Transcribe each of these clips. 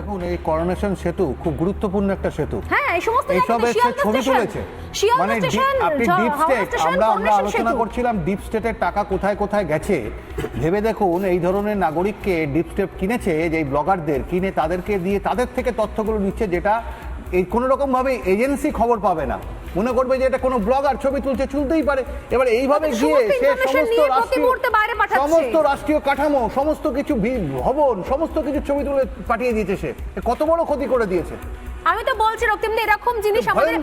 দেখুন এই করোনেশন সেতু খুব গুরুত্বপূর্ণ একটা সেতু। হ্যাঁ এই সমস্ত ছবি তুলেছে। মানে আপনি ডিপ স্টেট আমরা আমরা আলোচনা করছিলাম ডিপ স্টেটের টাকা কোথায় কোথায় গেছে। ভেবে দেখুন এই ধরনের নাগরিককে ডিপ স্টেট কিনেছে যে এই ব্লগারদের কিনে তাদেরকে দিয়ে তাদের থেকে তথ্যগুলো নিচ্ছে যেটা এই কোনো রকম ভাবে এজেন্সি খবর পাবে না। মনে করবে যে এটা কোনো ব্লগার ছবি তুলছে তুলতেই পারে। এবার এইভাবে গিয়ে সে সমস্ত রাষ্ট্রীয়। সমস্ত রাষ্ট্রীয় কাঠামো সমস্ত কিছু ভবন সমস্ত কিছু ছবি তুলে পাঠিয়ে দিয়েছে সে। কত বড় ক্ষতি করে দিয়েছে? আমি তো বলছি রক্তিমদা এরকম জিনিস আমাদের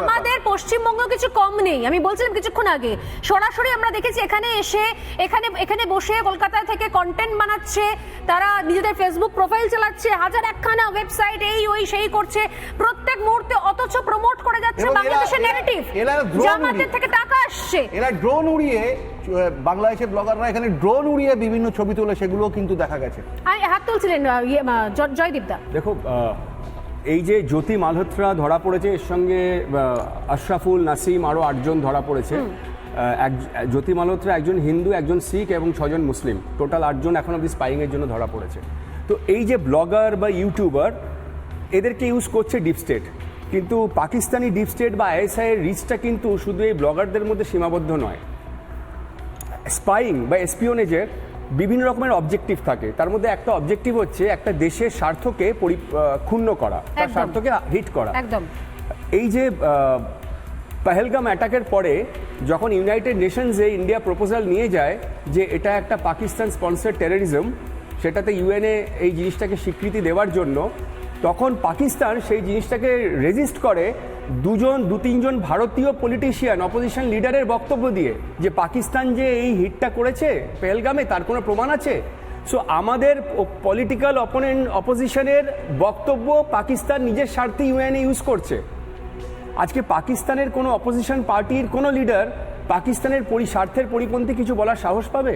আমাদের পশ্চিমবঙ্গ কিছু কম নেই। আমি বলছিলাম কিছুক্ষণ আগে সরাসরি আমরা দেখেছি এখানে এসে এখানে এখানে বসে কলকাতা থেকে কন্টেন্ট বানাচ্ছে তারা নিজেদের ফেসবুক প্রোফাইল চালাচ্ছে হাজার একখানা ওয়েবসাইট এই ওই সেই করছে। প্রত্যেক মুহূর্তে অথচ প্রমোট করে যাচ্ছে বাংলাদেশের ন্যারেটিভ drone জামাতের থেকে টাকা আসছে। এরা ড্রোন উড়িয়ে বাংলাদেশের ব্লগাররা এখানে ড্রোন উড়িয়ে বিভিন্ন ছবি তোলে সেগুলোও কিন্তু দেখা গেছে। হাত তুলছিলেন ইয়ে, জয়দীপ দা। দেখো এই যে জ্যোতি মালহোত্রা ধরা পড়েছে এর সঙ্গে আশরাফুল নাসিম আরও আটজন ধরা পড়েছে। এক জ্যোতি মালহোত্রা একজন হিন্দু একজন শিখ এবং ছজন মুসলিম। টোটাল আটজন এখন অব্দি স্পাইংয়ের জন্য ধরা পড়েছে। তো এই যে ব্লগার বা ইউটিউবার এদেরকে ইউজ করছে ডিপ স্টেট কিন্তু পাকিস্তানি ডিপ স্টেট বা আইএসআই এর রিচটা কিন্তু শুধু এই ব্লগারদের মধ্যে সীমাবদ্ধ নয়। স্পাইং বা এসপিওনেজের বিভিন্ন রকমের অবজেক্টিভ থাকে। তার মধ্যে একটা অবজেক্টিভ হচ্ছে একটা দেশের স্বার্থকে পরি- ক্ষুণ্ণ করা তার স্বার্থকে হিট করা। একদম। এই যে পহেলগাম অ্যাটাকের পরে যখন ইউনাইটেড নেশনস নেশনসে ইন্ডিয়া প্রপোজাল নিয়ে যায় যে এটা একটা পাকিস্তান স্পন্সার টেরোরিজম সেটাতে ইউএনএ এই জিনিসটাকে স্বীকৃতি দেওয়ার জন্য তখন পাকিস্তান সেই জিনিসটাকে রেজিস্ট করে দুজন, দু, তিনজন ভারতীয় পলিটিশিয়ান অপোজিশন লিডারের বক্তব্য দিয়ে যে পাকিস্তান যে এই হিটটা করেছে, পেহেলগামে, তার কোনো প্রমাণ আছে? সো আমাদের পলিটিক্যাল অপোনেন্ট অপোজিশনের বক্তব্য পাকিস্তান নিজের স্বার্থে ইউএনএ ইউজ করছে। আজকে পাকিস্তানের কোনো অপোজিশন পার্টির কোনো লিডার পাকিস্তানের স্বার্থের পরিপন্থী কিছু বলার সাহস পাবে?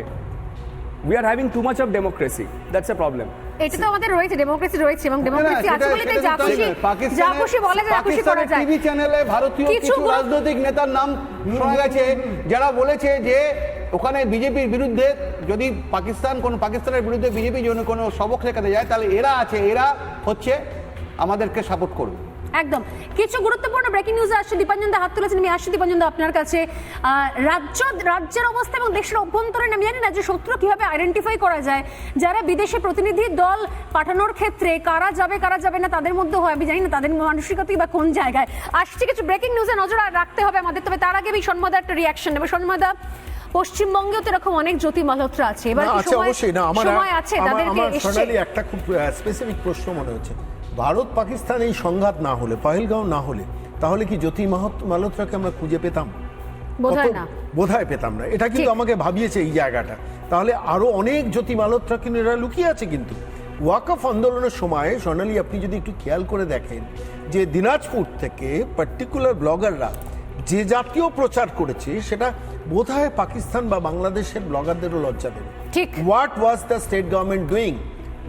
We are having too much of democracy that's a problem এটা তো আমাদের রয়েছে ডেমোক্রেসি রয়েছে এবং ডেমোক্রেসি আছে বলে যা খুশি যা খুশি বলে যা খুশি করা যায়। টিভি চ্যানেলে ভারতীয় কিছু কিছু রাজনৈতিক নেতার নাম শোনা গেছে যারা বলেছে যে ওখানে বিজেপির বিরুদ্ধে যদি পাকিস্তান কোন পাকিস্তানের বিরুদ্ধে বিজেপি যদি কোনো সবক শেখাতে যায় তাহলে এরা আছে এরা হচ্ছে আমাদেরকে সাপোর্ট করবে। একদম। কিছু গুরুত্বপূর্ণ ব্রেকিং নিউজ আসছে। দীপাঞ্জন দা হাত তুলেছেন। আমি আসছি দীপাঞ্জন দা আপনার কাছে। রাজ্য রাজ্যের অবস্থা এবং দেশের অভ্যন্তরীণ আমি জানি না যে শত্রু কীভাবে আইডেন্টিফাই করা যায়। যারা বিদেশে প্রতিনিধি দল পাঠানোর ক্ষেত্রে কারা যাবে কারা যাবে না তাদের মধ্যে হয়। আমি জানি না তাদের মানসিকতাই বা কোন জায়গায়। আসছে কিছু ব্রেকিং নিউজে নজর রাখতে হবে আমাদের। তবে তার আগে আমি সন্মদা একটা রিয়াকশন নেবে। সন্মদা পশ্চিমবঙ্গেও তো এরকম অনেক জ্যোতি মালহোত্রা আছে। এবার সময়- আছে। তাদেরকে একটা খুব স্পেসিফিক প্রশ্ন মনে হচ্ছে। ভারত পাকিস্তান এই সংঘাত না হলে পহেলগাঁও না হলে তাহলে কি জ্যোতি মালহোত্রাকে আমরা খুঁজে পেতাম? বোধহয় পেতাম না। এটা কিন্তু আমাকে ভাবিয়েছে এই জায়গাটা। তাহলে আরও অনেক জ্যোতি মালহোত্রা কিন্তু এরা লুকিয়ে আছে কিন্তু। ওয়াকফ আন্দোলনের সময় সোনালি আপনি যদি একটু খেয়াল করে দেখেন যে দিনাজপুর থেকে পার্টিকুলার ব্লগাররা যে জাতীয় প্রচার করেছে সেটা বোধহয় পাকিস্তান বা বাংলাদেশের ব্লগারদেরও লজ্জা দেবে। ঠিক। What was the state government doing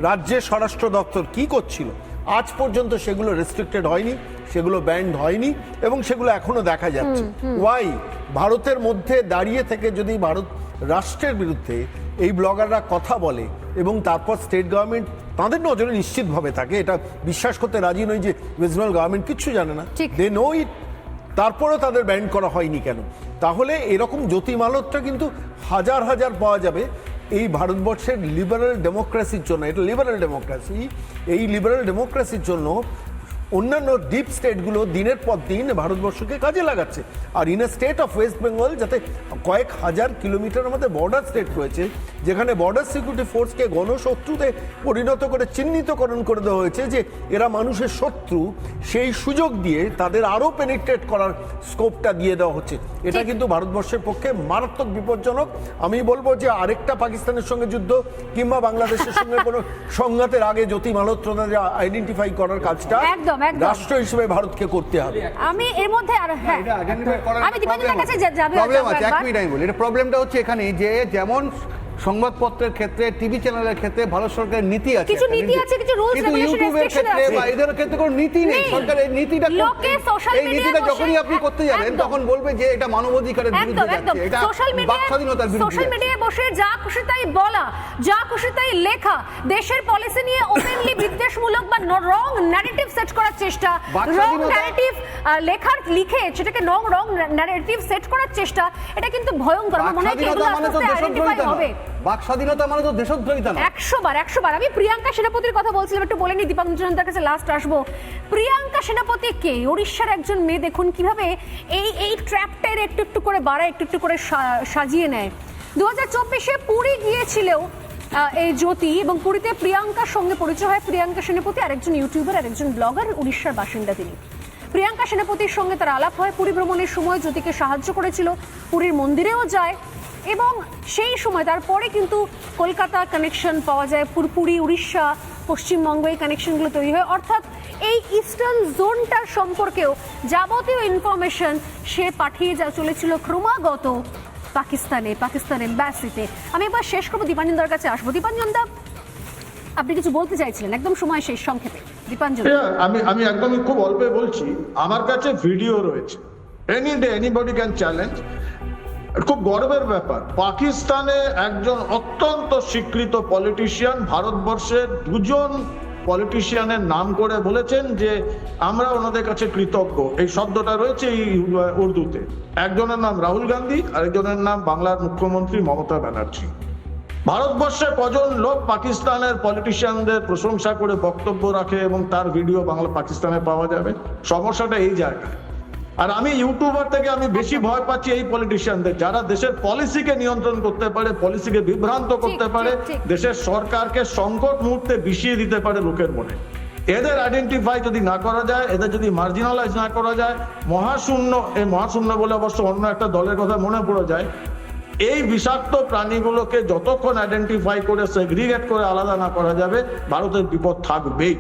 রাজ্যের স্বরাষ্ট্র দপ্তর কি করছিল? আজ পর্যন্ত সেগুলো রেস্ট্রিক্টেড হয়নি সেগুলো ব্যান্ড হয়নি এবং সেগুলো এখনও দেখা যাচ্ছে। ওয়াই ভারতের মধ্যে দাঁড়িয়ে থেকে যদি ভারত রাষ্ট্রের বিরুদ্ধে এই ব্লগাররা কথা বলে এবং তারপর স্টেট গভর্নমেন্ট তাদের নজরে নিশ্চিতভাবে থাকে এটা বিশ্বাস করতে রাজি নয় যে ওয়েস্ট বেঙ্গল গভর্নমেন্ট কিচ্ছু জানে না। দে নো ইট তারপরেও তাদের ব্যান্ড করা হয়নি কেন? তাহলে এরকম জ্যোতি মালতটা কিন্তু হাজার হাজার পাওয়া যাবে। এই ভারতবর্ষের লিবারেল ডেমোক্রেসির জন্য এটা লিবারেল ডেমোক্রেসি এই লিবারেল ডেমোক্রেসির জন্য অন্যান্য ডিপ স্টেটগুলো দিনের পর দিন ভারতবর্ষকে কাজে লাগাচ্ছে। আর in a state of West Bengal যাতে কয়েক হাজার কিলোমিটার মধ্যে বর্ডার স্টেট রয়েছে যেখানে বর্ডার সিকিউরিটি ফোর্সকে গণশত্রুতে পরিণত করে চিহ্নিতকরণ করে দেওয়া হয়েছে যে এরা মানুষের শত্রু সেই সুযোগ দিয়ে তাদের আরও পেনিট্রেট করার স্কোপটা দিয়ে দেওয়া হচ্ছে। এটা কিন্তু ভারতবর্ষের পক্ষে মারাত্মক বিপজ্জনক। আমি বলব যে আরেকটা পাকিস্তানের সঙ্গে যুদ্ধ কিংবা বাংলাদেশের সঙ্গে কোনো সংঘাতের আগে জ্যোতি মালহোত্রা আইডেন্টিফাই করার কাজটা একদম, একদম। রাষ্ট্র হিসেবে ভারতকে করতে হবে আমি এর মধ্যে আর হ্যাঁ আমি দীপাঞ্জনের কাছে যাবে Problem আছে, এক মিনিট আমি বলি। এটা প্রবলেমটা হচ্ছে এখানে যে যেমন সংবাদপত্রের ক্ষেত্রে টিভি চ্যানেলের ক্ষেত্রে ভারত সরকারের নীতি আছে। কিছু নীতি। আছে, কিছু rules, কিন্তু ইউটিউবের ক্ষেত্রে। বা এদের ক্ষেত্রে কোনো নীতি নেই। সরকার এই নীতিটা লোকে social এই নীতিটা যখনই আপনি করতে যাবেন তখন বলবে যে এটা মানবাধিকারের বিরুদ্ধে যাচ্ছে। এটা সোশ্যাল বাক মিডিয়ায় স্বাধীনতার বিরুদ্ধে সোশ্যাল মিডিয়ায় বসে যা খুশি তাই বলা যা খুশি তাই লেখা। দেশের পলিসি নিয়ে ওপেনলি বিদ্বেষমূলক বা রং ন্যারেটিভ সেট করার চেষ্টা রং ন্যারেটিভ লেখার লিখে সেটাকে রং রং ন্যারেটিভ সেট করার চেষ্টা এটা কিন্তু ভয়ঙ্কর। আমার মনে হয় কি এগুলো মানে আস্তে আইডেন্টিফাই হবে। বাক স্বাধীনতা মানে তো দেশদ্রোহিতা নয় একশো বার একশো বার আমি প্রিয়াঙ্কা সেনাপতির কথা বলছিলাম একটু বলে নি দীপাঞ্জনতার কাছে লাস্ট আসব। প্রিয়াঙ্কা সেনাপতি কে? ওড়িশার একজন মেয়ে দেখুন কীভাবে এই এই ট্র্যাপটার একটু একটু করে বাড়ায় একটু একটু করে সাজিয়ে নেয়। দু হাজার চব্বিশে পুরী গিয়েছিল আহ, এই জ্যোতি এবং পুরীতে প্রিয়াঙ্কার সঙ্গে পরিচয় হয় প্রিয়াঙ্কা সেনাপতি আরেকজন ইউটিউবার আরেকজন ব্লগার উড়িষ্যার বাসিন্দা তিনি। প্রিয়াঙ্কা সেনাপতির সঙ্গে তার আলাপ হয় পুরী ভ্রমণের সময় জ্যোতিকে সাহায্য করেছিল পুরীর মন্দিরেও যায়। এবং সেই সময় তারপরে কিন্তু কলকাতা কানেকশন পাওয়া যায় পুরপুরি উড়িষ্যা পশ্চিমবঙ্গ এই কানেকশনগুলো তৈরি হয়। অর্থাৎ এই ইস্টার্ন জোনটার সম্পর্কেও যাবতীয় ইনফরমেশন সে পাঠিয়ে যা চলেছিল ক্রমাগত পাকিস্তানে পাকিস্তান এম্বাসিতে আমি এবার শেষ করব দীপাঞ্জনদার কাছে আসব। দীপাঞ্জনদা আপনি কিছু বলতে চাইছিলেন? একদম সময় শেষ সংক্ষেপে। দীপাঞ্জন Yeah, আমি আমি একদমই খুব অল্পে বলছি। আমার কাছে ভিডিও রয়েছে। Any day anybody can challenge খুব গর্বের ব্যাপার, পাকিস্তানে একজন অত্যন্ত স্বীকৃত পলিটিশিয়ান ভারতবর্ষের দুজন পলিটিশিয়ানের নাম করে বলেছেন যে আমরা ওনাদের কাছে কৃতজ্ঞ। এই শব্দটা রয়েছে এই উর্দুতে। একজনের নাম রাহুল গান্ধী, আরেকজনের নাম বাংলার মুখ্যমন্ত্রী মমতা ব্যানার্জি। ভারতবর্ষে কজন লোক পাকিস্তানের পলিটিশিয়ানদের প্রশংসা করে বক্তব্য রাখে এবং তার ভিডিও বাংলা, পাকিস্তানে পাওয়া যাবে? সমস্যাটা এই জায়গায়। আর আমি ইউটিউবার থেকে আমি বেশি ভয় পাচ্ছি এই পলিটিশিয়ানদের যারা দেশের পলিসিকে নিয়ন্ত্রণ করতে পারে পলিসিকে বিভ্রান্ত করতে পারে দেশের সরকারকে সংকট মুহূর্তে বিষিয়ে দিতে পারে লোকের মনে। এদের আইডেন্টিফাই যদি না করা যায় এদের যদি মার্জিনালাইজ না করা যায় মহাশূন্য এই মহাশূন্য বলে অবশ্য অন্য একটা দলের কথা মনে পড়ে যায় এই বিষাক্ত প্রাণীগুলোকে যতক্ষণ আইডেন্টিফাই করে সেগ্রিগেট করে আলাদা না করা যাবে ভারতের বিপদ থাকবেই।